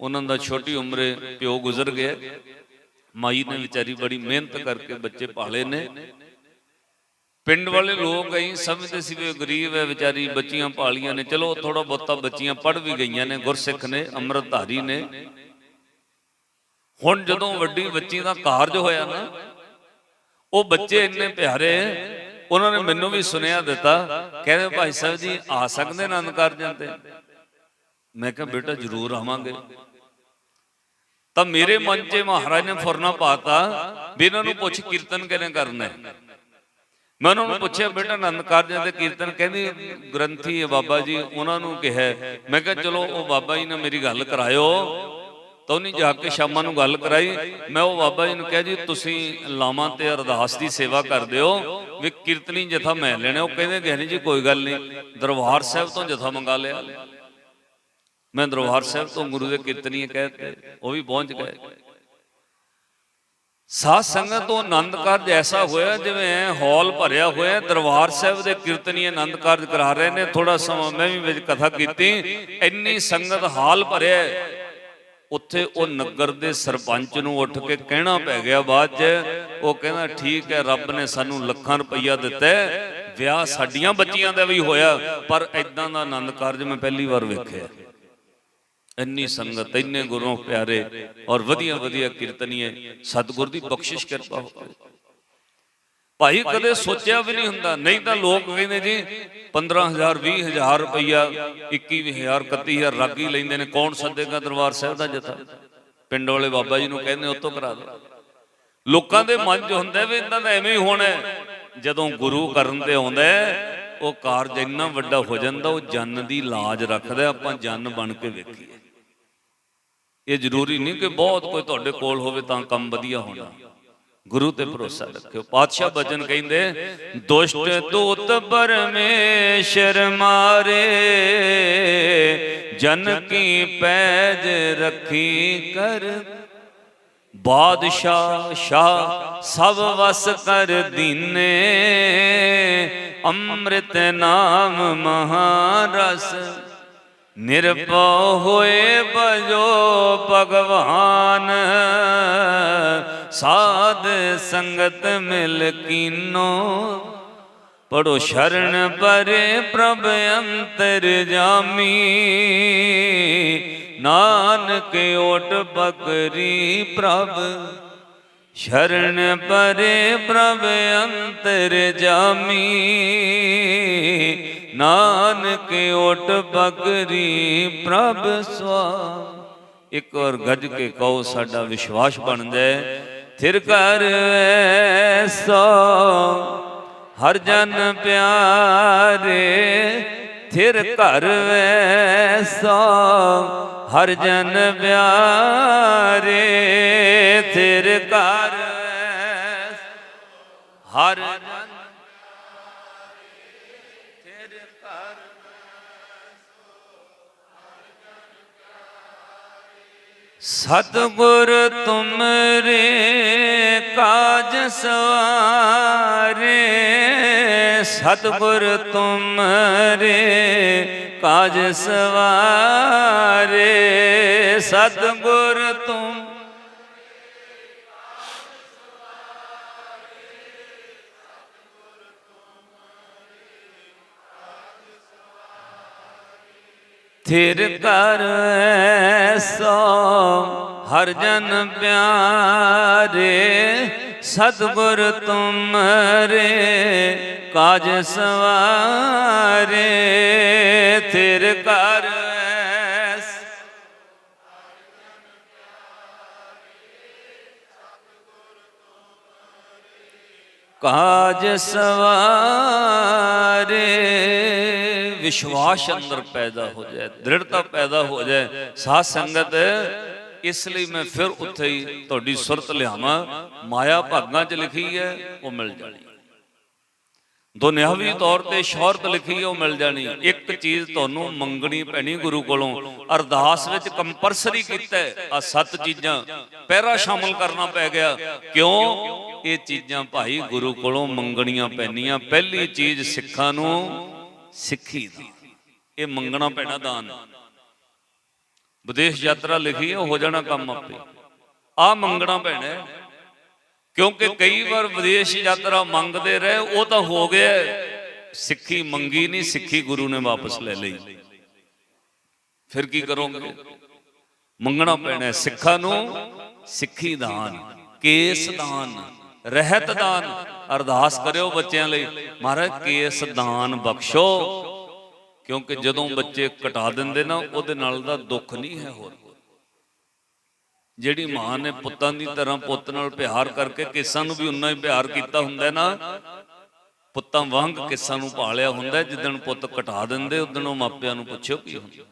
ਉਹਨਾਂ ਦਾ ਛੋਟੀ ਉਮਰੇ ਪਿਓ ਗੁਜ਼ਰ ਗਿਆ। ਮਾਈ ਨੇ ਵਿਚਾਰੀ ਬੜੀ ਮਿਹਨਤ ਕਰਕੇ ਬੱਚੇ ਪਾਲੇ ਨੇ। ਪਿੰਡ ਵਾਲੇ ਲੋਕ ਐਂ ਸਮਝਦੇ ਸੀ ਵੀ ਗਰੀਬ ਹੈ ਵਿਚਾਰੀ ਬੱਚੀਆਂ ਪਾਲੀਆਂ ਨੇ। ਚਲੋ ਥੋੜਾ ਬਹੁਤਾ ਬੱਚੀਆਂ ਪੜ ਵੀ ਗਈਆਂ ਨੇ ਗੁਰਸਿੱਖ ਨੇ ਅੰਮ੍ਰਿਤਧਾਰੀ ਨੇ। ਹੁਣ ਜਦੋਂ ਵੱਡੀ ਬੱਚੀ ਦਾ ਕਾਰਜ ਹੋਇਆ ਨਾ ਉਹ ਬੱਚੇ ਇੰਨੇ ਪਿਆਰੇ ਉਹਨਾਂ ਨੇ ਮੈਨੂੰ ਵੀ ਸੁਨੇਹਾ ਦਿੱਤਾ, ਕਹਿੰਦੇ ਭਾਈ ਸਾਹਿਬ ਜੀ, ਆ ਸਕਦੇ ਆਨੰਦ ਕਾਰਜਾਂ ਤੇ? ਮੈਂ ਕਿਹਾ, ਬੇਟਾ, ਜ਼ਰੂਰ ਆਵਾਂਗੇ। ਤਾਂ ਮੇਰੇ ਮਨ 'ਚ ਮਹਾਰਾਜ ਨੇ ਫੁਰਨਾ ਪਾਤਾ ਵੀ ਇਹਨਾਂ ਨੂੰ ਪੁੱਛ ਕੀਰਤਨ ਕਿਵੇਂ ਕਰਨਾ? ਮੈਂ ਉਹਨਾਂ ਨੂੰ ਪੁੱਛਿਆ, ਬੇਟਾ ਆਨੰਦ ਕਾਰਜਾਂ ਤੇ ਕੀਰਤਨ ਕਹਿੰਦੀ, ਗ੍ਰੰਥੀ ਹੈ ਬਾਬਾ ਜੀ, ਉਹਨਾਂ ਨੂੰ ਕਿਹਾ। ਮੈਂ ਕਿਹਾ, ਚਲੋ, ਉਹ ਬਾਬਾ ਜੀ ਨਾਲ ਮੇਰੀ ਗੱਲ ਕਰਾਇਓ। ਤਾਂ ਉਹਨੇ ਜਾ ਕੇ ਸ਼ਾਮਾਂ ਨੂੰ ਗੱਲ ਕਰਾਈ। ਮੈਂ ਉਹ ਬਾਬਾ ਜੀ ਨੂੰ ਕਿਹਾ, ਜੀ, ਤੁਸੀਂ ਲਾਵਾਂ ਤੇ ਅਰਦਾਸ ਦੀ ਸੇਵਾ ਕਰਦੇ ਹੋ। ਵੀ ਕੀਰਤਨੀ ਜਥਾ ਮੈਂ ਲੈਣਾ। ਉਹ ਕਹਿੰਦੇ ਗਿਆਨੀ ਜੀ, ਕੋਈ ਗੱਲ ਨਹੀਂ। ਦਰਬਾਰ ਸਾਹਿਬ ਤੋਂ ਜਥਾ ਮੰਗਾ ਲਿਆ। ਮੈਂ ਦਰਬਾਰ ਸਾਹਿਬ ਤੋਂ ਗੁਰੂ ਦੇ ਕੀਰਤਨੀਏ ਕਹਿਤੇ ਉਹ ਵੀ ਪਹੁੰਚ ਗਏ। ਸਾਧ ਸੰਗਤ ਤੋਂ ਆਨੰਦ ਕਾਰਜ ਐਸਾ ਹੋਇਆ, ਜਿਵੇਂ ਹਾਲ ਭਰਿਆ ਹੋਇਆ। ਦਰਬਾਰ ਸਾਹਿਬ ਦੇ ਕੀਰਤਨੀ ਆਨੰਦ ਕਾਰਜ ਕਰਾ ਰਹੇ ਨੇ। ਥੋੜਾ ਸਮਾਂ ਮੈਂ ਵੀ ਵਿੱਚ ਕਥਾ ਕੀਤੀ। ਇੰਨੀ ਸੰਗਤ ਹਾਲ ਭਰਿਆ ਉੱਥੇ ਉਹ ਨਗਰ ਦੇ ਸਰਪੰਚ ਨੂੰ ਉੱਠ ਕੇ ਕਹਿਣਾ ਪੈ ਗਿਆ ਬਾਅਦ 'ਚ, ਉਹ ਕਹਿੰਦਾ, ਠੀਕ ਹੈ, ਰੱਬ ਨੇ ਸਾਨੂੰ ਲੱਖਾਂ ਰੁਪਈਆ ਦਿੱਤਾ ਵਿਆਹ ਸਾਡੀਆਂ ਬੱਚੀਆਂ ਦਾ ਵੀ ਹੋਇਆ, ਪਰ ਐਦਾਂ ਦਾ ਆਨੰਦ ਕਾਰਜ ਮੈਂ ਪਹਿਲੀ ਵਾਰ ਵੇਖਿਆ। ਇੰਨੀ ਸੰਗਤ, ਇੰਨੇ ਗੁਰੂ ਪਿਆਰੇ ਔਰ ਵਧੀਆ ਵਧੀਆ ਕੀਰਤਨੀਏ, ਸਤਿਗੁਰ ਦੀ ਬਖਸ਼ਿਸ਼ ਕਿਰਪਾ ਹੋਵੇ। ਭਾਈ ਕਦੇ ਸੋਚਿਆ ਵੀ ਨਹੀਂ ਹੁੰਦਾ। ਨਹੀਂ ਤਾਂ ਲੋਕ ਕਹਿੰਦੇ ਜੀ 15000 20000 ਰੁਪਈਆ 21000 31000 ਰਾਗੀ ਲੈਂਦੇ ਨੇ। ਕੌਣ ਸੱਦੇਗਾ ਦਰਬਾਰ ਸਾਹਿਬ ਦਾ ਜਥਾ? ਪਿੰਡ ਵਾਲੇ ਬਾਬਾ ਜੀ ਨੂੰ ਕਹਿੰਦੇ ਉਤੋਂ ਕਰਾ ਦੋ ਲੋਕਾਂ ਦੇ ਮਨ 'ਚ ਹੁੰਦਾ ਵੀ ਇਦਾਂ ਦਾ ਐਵੇਂ ਹੀ ਹੋਣਾ ਹੈ। ਜਦੋਂ ਗੁਰੂ ਕਰਨ ਤੇ ਆਉਂਦਾ ਉਹ ਕਾਰਜ ਇੰਨਾ ਵੱਡਾ ਹੋ ਜਾਂਦਾ ਉਹ ਜਨ ਦੀ ਲਾਜ ਰੱਖਦਾ ਆਪਾਂ ਜਨ ਬਣ ਕੇ ਵੇਖੀਏ। ਇਹ ਜ਼ਰੂਰੀ ਨਹੀਂ ਕਿ ਬਹੁਤ ਕੋਈ ਤੁਹਾਡੇ ਕੋਲ ਹੋਵੇ ਤਾਂ ਕੰਮ ਵਧੀਆ ਹੋਣਾ। ਗੁਰੂ ਤੇ ਭਰੋਸਾ ਰੱਖਿਓ। ਪਾਤਸ਼ਾਹ ਬਚਨ ਕਹਿੰਦੇ, ਦੁਸ਼ਟ ਦੂਤ ਪਰਮੇਸ਼ਰ ਮਾਰੇ, ਜਨ ਕੀ ਪੈਜ ਰੱਖੀ ਕਰ। ਬਾਦਸ਼ਾਹ, ਸ਼ਾਹ ਸਭ ਵਸ ਕਰ ਦੀਨੇ, ਅੰਮ੍ਰਿਤ ਨਾਮ ਮਹਾਰਸ। ਨਿਰਭਉ ਹੋਏ ਭਜੋ ਭਗਵਾਨ ਸਾਧ ਸੰਗਤ ਮਿਲ ਕੀਨੋ, ਪੜੋ ਸ਼ਰਨ ਪਰੇ ਪ੍ਰਭ ਅੰਤਰ ਜਾਮੀ। ਨਾਨਕ ਓਟ ਬਕਰੀ ਪ੍ਰਭ, ਸ਼ਰਨ ਪਰੇ ਪ੍ਰਭ ਅੰਤਰ ਜਾਮੀ। ਨਾਨਕ ਓਟ ਬਕਰੀ ਪ੍ਰਭ ਸਵਾ। ਇੱਕ ਵਾਰ ਗੱਜ ਕੇ ਕਹੋ ਸਾਡਾ ਵਿਸ਼ਵਾਸ ਬਣ ਜਾਏ। ਥਿਰ ਕਰ ਐਸੋ, ਹਰ ਜਨ ਪਿਆਰੇ, ਥਿਰ ਘਰ ਵੈਸੋ ਹਰ ਜਨ ਪਿਆਰੇ, ਥਿਰ ਘਰ ਵੈਸ ਹਰ ਸਤਿਗੁਰ ਤੁਮਰੇ ਕਾਜ ਸਵਾਰੇ ਸਤਿਗੁਰ ਤੁਮਰੇ ਕਾਜ ਸਵਾਰੇ ਸਤਿਗੁਰ ਤੁਮ ਥਿਰ ਕਰ ਐਸੋ ਹਰ ਜਨ ਪਿਆਰੇ, ਸਤਿਗੁਰ ਤੁਮਰੇ, ਕਾਜ ਸਵਾਰੇ ਥਿਰ ਕਰ ਐਸ ਕਾਜ ਸਵਾਰੇ ਵਿਸ਼ਵਾਸ ਅੰਦਰ ਪੈਦਾ ਹੋ ਜਾਏ, ਦ੍ਰਿੜਤਾ ਪੈਦਾ ਹੋ ਜਾਏ, ਸਾਧ ਸੰਗਤ, ਇਸ ਲਈ ਮੈਂ ਫਿਰ ਉੱਥੇ ਹੀ ਤੁਹਾਡੀ ਸੁਰਤ ਲਿਆਵਾਂ, ਮਾਇਆ ਭਾਗਾਂ 'ਚ ਲਿਖੀ ਹੈ, ਉਹ ਮਿਲ ਜਾਣੀ। ਦੁਨਿਆਵੀ ਤੌਰ ਤੇ ਸ਼ੋਹਰਤ ਲਿਖੀ ਉਹ ਮਿਲ ਜਾਣੀ। ਇੱਕ ਚੀਜ਼ ਤੁਹਾਨੂੰ ਮੰਗਣੀ ਪੈਣੀ ਗੁਰੂ ਕੋਲੋਂ, ਅਰਦਾਸ ਵਿੱਚ ਕੰਪਲਸਰੀ ਕੀਤਾ ਆ ਸੱਤ ਚੀਜ਼ਾਂ ਪਹਿਰਾ ਸ਼ਾਮਲ ਕਰਨਾ ਪੈ ਗਿਆ। ਕਿਉਂ? ਇਹ ਚੀਜ਼ਾਂ ਭਾਈ ਗੁਰੂ ਕੋਲੋਂ ਮੰਗਣੀਆਂ ਪੈਣੀਆਂ ਪਹਿਲੀ ਚੀਜ਼ ਸਿੱਖਾਂ ਨੂੰ ਸਿੱਖੀ ਦਾ। ਇਹ ਮੰਗਣਾ ਪੈਣਾ ਦਾਨ। ਵਿਦੇਸ਼ ਯਾਤਰਾ ਲਿਖੀ ਹੈ ਹੋ ਜਾਣਾ ਕੰਮ ਆਪੇ। ਆ ਮੰਗਣਾ ਪੈਣਾ ਕਿਉਂਕਿ ਕਈ ਵਾਰ ਵਿਦੇਸ਼ ਯਾਤਰਾ ਮੰਗਦੇ ਰਹੇ, ਉਹ ਤਾਂ ਹੋ ਗਿਆ ਸਿੱਖੀ ਮੰਗੀ ਨਹੀਂ, ਸਿੱਖੀ ਗੁਰੂ ਨੇ ਵਾਪਸ ਲੈ ਲਈ। ਫਿਰ ਕੀ ਕਰੋਗੇ? ਮੰਗਣਾ ਪੈਣਾ ਸਿੱਖਾਂ ਨੂੰ। ਸਿੱਖੀ ਦਾਨ, ਕੇਸ ਦਾਨ, ਰਹਿਤ ਦਾਨ। ਅਰਦਾਸ ਕਰਿਓ ਬੱਚਿਆਂ ਲਈ ਮਹਾਰਾਜ ਕੇਸ ਦਾਨ ਬਖਸ਼ੋ। ਕਿਉਂਕਿ ਜਦੋਂ ਬੱਚੇ ਕਟਾ ਦਿੰਦੇ ਨਾ ਉਹਦੇ ਨਾਲ ਦਾ ਦੁੱਖ ਨਹੀਂ ਹੈ ਹੋਰ। ਜਿਹੜੀ ਮਾਂ ਨੇ ਪੁੱਤਾਂ ਦੀ ਤਰ੍ਹਾਂ ਪੁੱਤ ਨਾਲ ਪਿਆਰ ਕਰਕੇ ਕਿਸਾਂ ਨੂੰ ਵੀ ਉਨਾ ਹੀ ਪਿਆਰ ਕੀਤਾ ਹੁੰਦਾ ਨਾ ਪੁੱਤਾਂ ਵਾਂਗ ਕਿਸਾਂ ਨੂੰ ਪਾਲਿਆ ਹੁੰਦਾ ਹੈ, ਜਿੱਦਣ ਪੁੱਤ ਕਟਾ ਦਿੰਦੇ ਉਦਣ ਉਹ ਮਾਪਿਆਂ ਨੂੰ ਪੁੱਛਿਓ ਕੀ ਹੁੰਦਾ।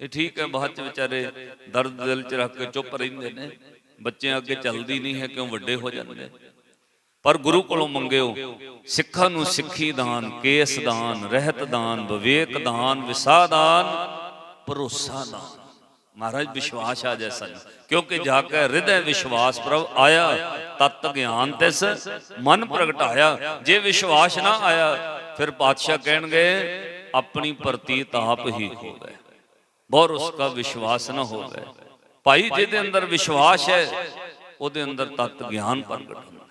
ਇਹ ਠੀਕ ਹੈ ਬਾਅਦ ਚ ਵਿਚਾਰੇ ਦਰਦ ਦਿਲ ਚ ਰੱਖ ਕੇ ਚੁੱਪ ਰਹਿੰਦੇ ਨੇ। ਬੱਚਿਆਂ ਅੱਗੇ ਚੱਲਦੀ ਨਹੀਂ ਹੈ ਕਿਉਂ ਵੱਡੇ ਹੋ ਜਾਂਦੇ ਪਰ ਗੁਰੂ ਕੋਲੋਂ ਮੰਗਿਓ, ਸਿੱਖਾਂ ਨੂੰ ਸਿੱਖੀ ਦਾਨ, ਕੇਸ ਦਾਨ, ਰਹਿਤ ਦਾਨ, ਵਿਵੇਕ ਦਾਨ ਵਿਸਾ ਦਾਨ, ਭਰੋਸਾ ਦਾਨ। ਮਹਾਰਾਜ, ਵਿਸ਼ਵਾਸ ਆ ਜੈਸਾ ਕਿਉਂਕਿ ਜਾ ਕੇ ਹਿਰਦੈ ਵਿਸ਼ਵਾਸ ਪ੍ਰਭ ਆਇਆ, ਤਤ ਗਿਆਨ ਤਿਸ, ਮਨ ਪ੍ਰਗਟਾਇਆ ਜੇ ਵਿਸ਼ਵਾਸ ਨਾ ਆਇਆ, ਫਿਰ ਪਾਤਸ਼ਾਹ ਕਹਿਣਗੇ, ਆਪਣੀ ਪ੍ਰਤੀਤ ਆਪ ਹੀ ਖੋ ਗਏ। ਬੌਰ ਉਸਕਾ ਵਿਸ਼ਵਾਸ ਨਾ ਹੋ ਗਏ। ਭਾਈ, ਜਿਹਦੇ ਅੰਦਰ ਵਿਸ਼ਵਾਸ ਹੈ, ਉਹਦੇ ਅੰਦਰ ਤਤ ਗਿਆਨ ਪ੍ਰਗਟ ਹੁੰਦਾ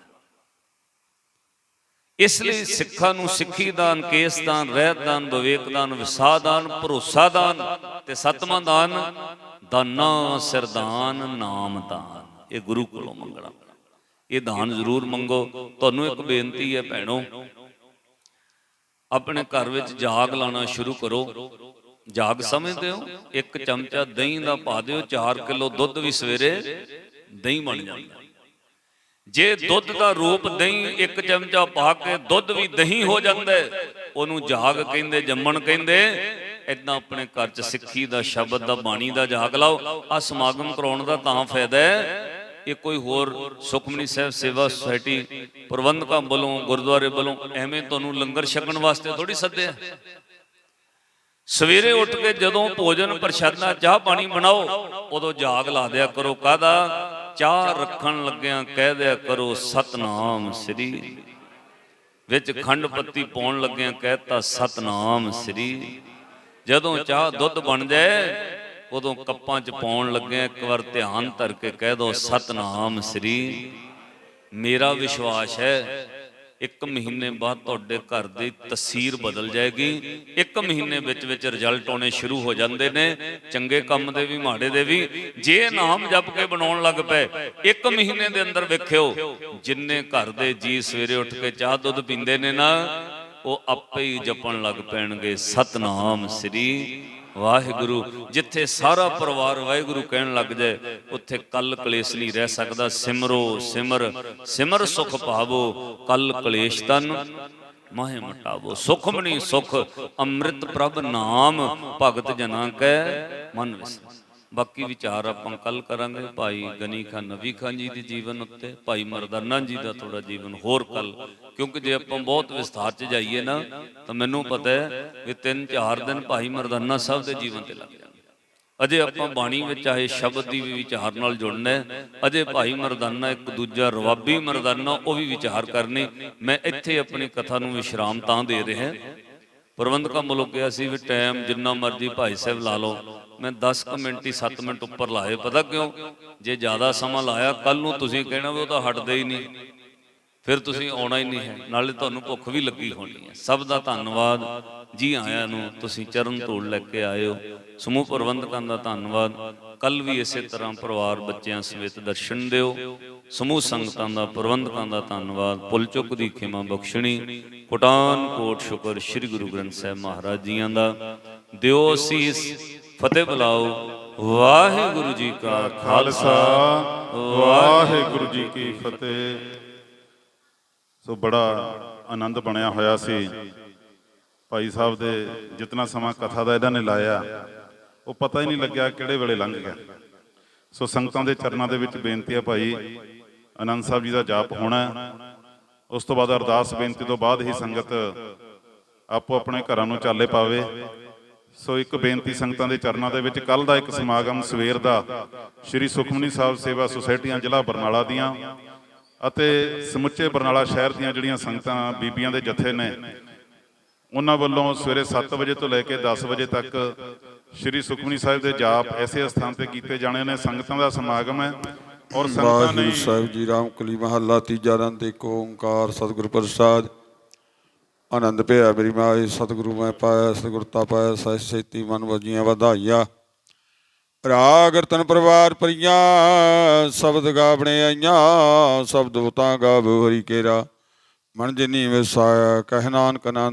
ਇਸ ਲਈ ਸਿੱਖਾਂ ਨੂੰ ਸਿੱਖੀ ਦਾਨ, ਕੇਸ ਦਾਨ, ਰਹਿਤ ਦਾਨ, ਵਿਵੇਕ ਦਾਨ ਵਿਸਾ ਦਾਨ, ਭਰੋਸਾ ਦਾਨ ਤੇ ਸਤਵਾਂ ਦਾਨ ਦਾਨਾ ਸਰਦਾਨ, ਨਾਮ ਦਾਨ। ਇਹ ਗੁਰੂ ਕੋਲੋਂ ਮੰਗਣਾ। ਇਹ ਦਾਨ ਜ਼ਰੂਰ ਮੰਗੋ। ਤੁਹਾਨੂੰ ਇੱਕ ਬੇਨਤੀ ਹੈ ਭੈਣੋ, ਆਪਣੇ ਘਰ ਵਿੱਚ ਜਾਗ ਲਾਣਾ ਸ਼ੁਰੂ ਕਰੋ। ਜਾਗ ਸਮਝਦੇ ਹੋ? ਇੱਕ ਚਮਚਾ ਦਹੀਂ ਦਾ ਪਾ ਦਿਓ 4 ਕਿਲੋ ਦੁੱਧ ਵੀ ਸਵੇਰੇ ਦਹੀਂ ਬਣ ਜਾਂਦਾ। ਜੇ ਦੁੱਧ ਦਾ ਰੂਪ ਦਹੀਂ ਇੱਕ ਚਮਚਾ ਪਾ ਕੇ ਦੁੱਧ ਵੀ ਦਹੀਂ ਹੋ ਜਾਂਦਾ ਉਹਨੂੰ ਜਾਗ ਕਹਿੰਦੇ, ਜੰਮਣ ਕਹਿੰਦੇ ਇਦਾਂ ਆਪਣੇ ਘਰ 'ਚ ਸਿੱਖੀ ਦਾ, ਸ਼ਬਦ ਦਾ, ਬਾਣੀ ਦਾ ਜਾਗ ਲਾਓ। ਆ ਸਮਾਗਮ ਕਰਾਉਣ ਦਾ ਤਾਂ ਫਾਇਦਾ ਹੈ। ਇਹ ਕੋਈ ਹੋਰ ਸੁਖਮਨੀ ਸਾਹਿਬ ਸੇਵਾ ਸੁਸਾਇਟੀ ਪ੍ਰਬੰਧਕਾਂ ਵੱਲੋਂ, ਗੁਰਦੁਆਰੇ ਵੱਲੋਂ ਐਵੇਂ ਤੁਹਾਨੂੰ ਲੰਗਰ ਛਕਣ ਵਾਸਤੇ ਥੋੜੀ ਸੱਦਿਆ। ਸਵੇਰੇ ਉੱਠ ਕੇ ਜਦੋਂ ਭੋਜਨ ਪ੍ਰਸ਼ਾਦਾ, ਚਾਹ ਪਾਣੀ ਬਣਾਓ, ਉਦੋਂ ਜਾਗ ਲਾ ਦਿਆ ਕਰੋ। ਕਾਦਾ ਚਾਹ ਰੱਖਣ ਲੱਗਿਆਂ ਕਹਿ ਦਿਆ ਕਰੋ, ਸਤਨਾਮ ਸ੍ਰੀ। ਵਿੱਚ ਖੰਡ ਪੱਤੀ ਪਾਉਣ ਲੱਗਿਆਂ ਕਹਿਤਾ, ਸਤਨਾਮ ਸ੍ਰੀ। ਜਦੋਂ ਚਾਹ ਦੁੱਧ ਬਣ ਜਾਏ, ਉਦੋਂ ਕੱਪਾਂ 'ਚ ਪਾਉਣ ਲੱਗਿਆਂ ਇੱਕ ਵਾਰ ਧਿਆਨ ਧਰ ਕੇ ਕਹਿ ਦੋ, ਸਤਨਾਮ ਸ੍ਰੀ। ਮੇਰਾ ਵਿਸ਼ਵਾਸ ਹੈ ਇੱਕ ਮਹੀਨੇ ਬਾਅਦ ਤੁਹਾਡੇ ਘਰ ਦੀ ਤਸਵੀਰ ਬਦਲ ਜਾਏਗੀ। ਇੱਕ ਮਹੀਨੇ ਵਿੱਚ ਵਿੱਚ ਰਿਜ਼ਲਟ ਆਉਣੇ ਸ਼ੁਰੂ ਹੋ ਜਾਂਦੇ ਨੇ। ਚੰਗੇ ਕੰਮ ਦੇ ਵੀ, ਮਾੜੇ ਦੇ ਵੀ। ਜੇ ਨਾਮ ਜਪ ਕੇ ਬਣਾਉਣ ਲੱਗ ਪਏ, ਇੱਕ ਮਹੀਨੇ ਦੇ ਅੰਦਰ ਵੇਖਿਓ, ਜਿੰਨੇ ਘਰ ਦੇ ਜੀ ਸਵੇਰੇ ਉੱਠ ਕੇ ਚਾਹ ਦੁੱਧ ਪੀਂਦੇ ਨੇ ਨਾ, ਉਹ ਆਪੇ ਹੀ ਜਪਣ ਲੱਗ ਪੈਣਗੇ। ਸਤਨਾਮ ਸ੍ਰੀ ਵਾਹਿਗੁਰੂ, ਜਿੱਥੇ ਸਾਰਾ ਪਰਿਵਾਰ ਵਾਹਿਗੁਰੂ ਕਹਿਣ ਲੱਗ ਜਾਏ, ਉੱਥੇ ਕੱਲ ਕਲੇਸ਼ ਨਹੀਂ ਰਹਿ ਸਕਦਾ। ਸਿਮਰੋ, ਸਿਮਰ ਸਿਮਰ ਸੁਖ ਭਾਵੋ, ਕੱਲ ਕਲੇਸ਼ ਤਨ ਮਾਹੇ ਮਟਾਵੋ। ਸੁਖਮਣੀ ਸੁਖ, ਅੰਮ੍ਰਿਤ ਪ੍ਰਭ ਨਾਮ ਭਗਤ ਜਨਾਂ ਕੈ ਮਨ ਵਿਸ ਬਾਕੀ ਵਿਚਾਰ ਆਪਾਂ ਕੱਲ ਕਰਾਂਗੇ। ਭਾਈ ਗਨੀ ਖਾਨ ਨਵੀ ਖਾਨ ਜੀ ਦੇ ਜੀਵਨ ਉੱਤੇ, ਭਾਈ ਮਰਦਾਨਾ ਜੀ ਦਾ ਥੋੜਾ ਜੀਵਨ ਹੋਰ ਕੱਲ ਕਿਉਂਕਿ ਜੇ ਆਪਾਂ ਬਹੁਤ ਵਿਸਥਾਰ ਚ ਜਾਈਏ ਨਾ, ਤਾਂ ਮੈਨੂੰ ਪਤਾ ਹੈ ਵੀ ਤਿੰਨ ਚਾਰ ਦਿਨ ਭਾਈ ਮਰਦਾਨਾ ਸਾਹਿਬ ਦੇ ਜੀਵਨ ਤੇ ਲੱਗ ਜਾਣਗੇ। ਅਜੇ ਆਪਾਂ ਬਾਣੀ ਵਿੱਚ ਆਏ ਸ਼ਬਦ ਦੀ ਵੀ ਵਿਚਾਰ ਨਾਲ ਜੁੜਨਾ ਹੈ, ਅਜੇ ਭਾਈ ਮਰਦਾਨਾ ਇੱਕ ਦੂਜਾ ਰਵਾਬੀ ਮਰਦਾਨਾ, ਉਹ ਵੀ ਵਿਚਾਰ ਕਰਨੀ। ਮੈਂ ਇੱਥੇ ਆਪਣੀ ਕਥਾ ਨੂੰ ਵਿਸ਼ਰਾਮ ਤਾਂ ਦੇ ਰਿਹਾ। ਪ੍ਰਬੰਧਕਾਂ ਵੱਲੋਂ ਕਿਹਾ ਸੀ ਵੀ ਟਾਈਮ ਜਿੰਨਾ ਮਰਜ਼ੀ ਭਾਈ ਸਾਹਿਬ ਲਾ ਲਓ। ਮੈਂ 10 ਕੁ ਮਿੰਟ ਹੀ 7 ਮਿੰਟ ਉੱਪਰ ਲਾਏ, ਪਤਾ ਕਿਉਂ? ਜੇ ਜ਼ਿਆਦਾ ਸਮਾਂ ਲਾਇਆ ਕੱਲ ਨੂੰ ਤੁਸੀਂ ਕਹਿਣਾ ਵੀ ਉਹ ਤਾਂ ਹਟਦੇ ਹੀ ਨਹੀਂ। ਫਿਰ ਤੁਸੀਂ ਆਉਣਾ ਹੀ ਨਹੀਂ ਹੈ, ਨਾਲੇ ਤੁਹਾਨੂੰ ਭੁੱਖ ਵੀ ਲੱਗੀ ਹੋਣੀ ਹੈ। ਸਭ ਦਾ ਧੰਨਵਾਦ। ਜੀ ਆਇਆਂ ਨੂੰ, ਤੁਸੀਂ ਚਰਨ ਧੂੜ ਲੈ ਕੇ ਆਏ ਹੋ। ਸਮੂਹ ਪ੍ਰਬੰਧਕਾਂ ਦਾ ਧੰਨਵਾਦ। ਕੱਲ ਵੀ ਇਸੇ ਤਰ੍ਹਾਂ ਪਰਿਵਾਰ ਬੱਚਿਆਂ ਸਮੇਤ ਦਰਸ਼ਨ ਦਿਓ। ਸਮੂਹ ਸੰਗਤਾਂ ਦਾ, ਪ੍ਰਬੰਧਕਾਂ ਦਾ ਧੰਨਵਾਦ। ਪੁੱਲ ਚੁੱਕ ਦੀ ਖਿਮਾ ਬਖਸ਼ਣੀ। ਕੋਟਾਨ ਕੋਟ ਸ਼ੁਕਰ ਸ੍ਰੀ ਗੁਰੂ ਗ੍ਰੰਥ ਸਾਹਿਬ ਮਹਾਰਾਜ ਜੀਆਂ ਦਾ। ਦਿਓ ਸੀਸ ਫਤਿਹ ਬੁਲਾਓ। ਵਾਹਿਗੁਰੂ ਜੀ ਕਾ ਖਾਲਸਾ। ਵਾਹਿਗੁਰੂ ਜੀ ਕੀ ਫਤਿਹ। ਸੋ ਬੜਾ ਆਨੰਦ ਬਣਿਆ ਹੋਇਆ ਸੀ। ਭਾਈ ਸਾਹਿਬ ਦੇ ਜਿਤਨਾ ਸਮਾਂ ਕਥਾ ਦਾ ਇਹਨਾਂ ਨੇ ਲਾਇਆ, ਉਹ ਪਤਾ ਹੀ ਨਹੀਂ ਲੱਗਿਆ ਕਿਹੜੇ ਵੇਲੇ ਲੰਘ ਗਿਆ। ਸੋ ਸੰਗਤਾਂ ਦੇ ਚਰਨਾਂ ਦੇ ਵਿੱਚ ਬੇਨਤੀ ਹੈ ਭਾਈ, ਆਨੰਦ ਸਾਹਿਬ ਜੀ ਦਾ ਜਾਪ ਹੋਣਾ ਉਸ ਤੋਂ ਬਾਅਦ ਅਰਦਾਸ ਬੇਨਤੀ ਤੋਂ ਬਾਅਦ ਹੀ ਸੰਗਤ ਆਪੋ ਆਪਣੇ ਘਰਾਂ ਨੂੰ ਚਾਲੇ ਪਾਵੇ। ਸੋ ਇੱਕ ਬੇਨਤੀ ਸੰਗਤਾਂ ਦੇ ਚਰਨਾਂ ਦੇ ਵਿੱਚ ਕੱਲ ਦਾ ਇੱਕ ਸਮਾਗਮ ਸਵੇਰ ਦਾ ਸ਼੍ਰੀ ਸੁਖਮਨੀ ਸਾਹਿਬ ਸੇਵਾ ਸੁਸਾਇਟੀਆਂ ਜ਼ਿਲ੍ਹਾ ਬਰਨਾਲਾ ਦੀਆਂ ਅਤੇ ਸਮੁੱਚੇ ਬਰਨਾਲਾ ਸ਼ਹਿਰ ਦੀਆਂ ਜਿਹੜੀਆਂ ਸੰਗਤਾਂ ਬੀਬੀਆਂ ਦੇ ਜਥੇ ਨੇ ਉਹਨਾਂ ਵੱਲੋਂ ਸਵੇਰੇ 7 ਵਜੇ ਤੋਂ ਲੈ ਕੇ 10 ਵਜੇ ਤੱਕ ਸ਼੍ਰੀ ਸੁਖਮਨੀ ਸਾਹਿਬ ਦੇ ਜਾਪ ਐਸੇ ਸਥਾਨ ਤੇ ਕੀਤੇ ਜਾਣੇ ਨੇ। ਸੰਗਤਾਂ ਦਾ ਸਮਾਗਮ ਹੈ ਔਰ ਸੰਗਤਾਂ ਨੇ ਸਾਹਿਬ ਜੀ ਰਾਮ ਕਲੀ ਮਹੱਲਾ ਤੀਜਾ ਰੰਤ ਏਕ ਓੰਕਾਰ ਸਤਿਗੁਰ ਪ੍ਰਸਾਦ। ਆਨੰਦ ਪਿਆ ਮੇਰੀ ਮਾਂ ਸਤਿਗੁਰੂ ਮੈਂ ਪਾਇਆ ਸਤਿਗੁਰਤਾ ਪਾਇਆ ਸਹਿ ਸੇਤੀ ਮਨ ਵਜੀਆਂ ਵਧਾਈਆਂ। ਰਾਗ ਰਤਨ ਪਰਿਵਾਰ ਪਰੀਆਂ ਸ਼ਬਦ ਗਾਵਣੇ ਆਈਆਂ, ਸ਼ਬਦ ਉਤਾਂ ਗਾਵ ਹਰੀ ਕੇਰਾ। ਮਨ ਜਿਨੀ ਵਿਸਾਇਆ, ਕਹਿ ਨਾਨਕ ਆਨੰਦ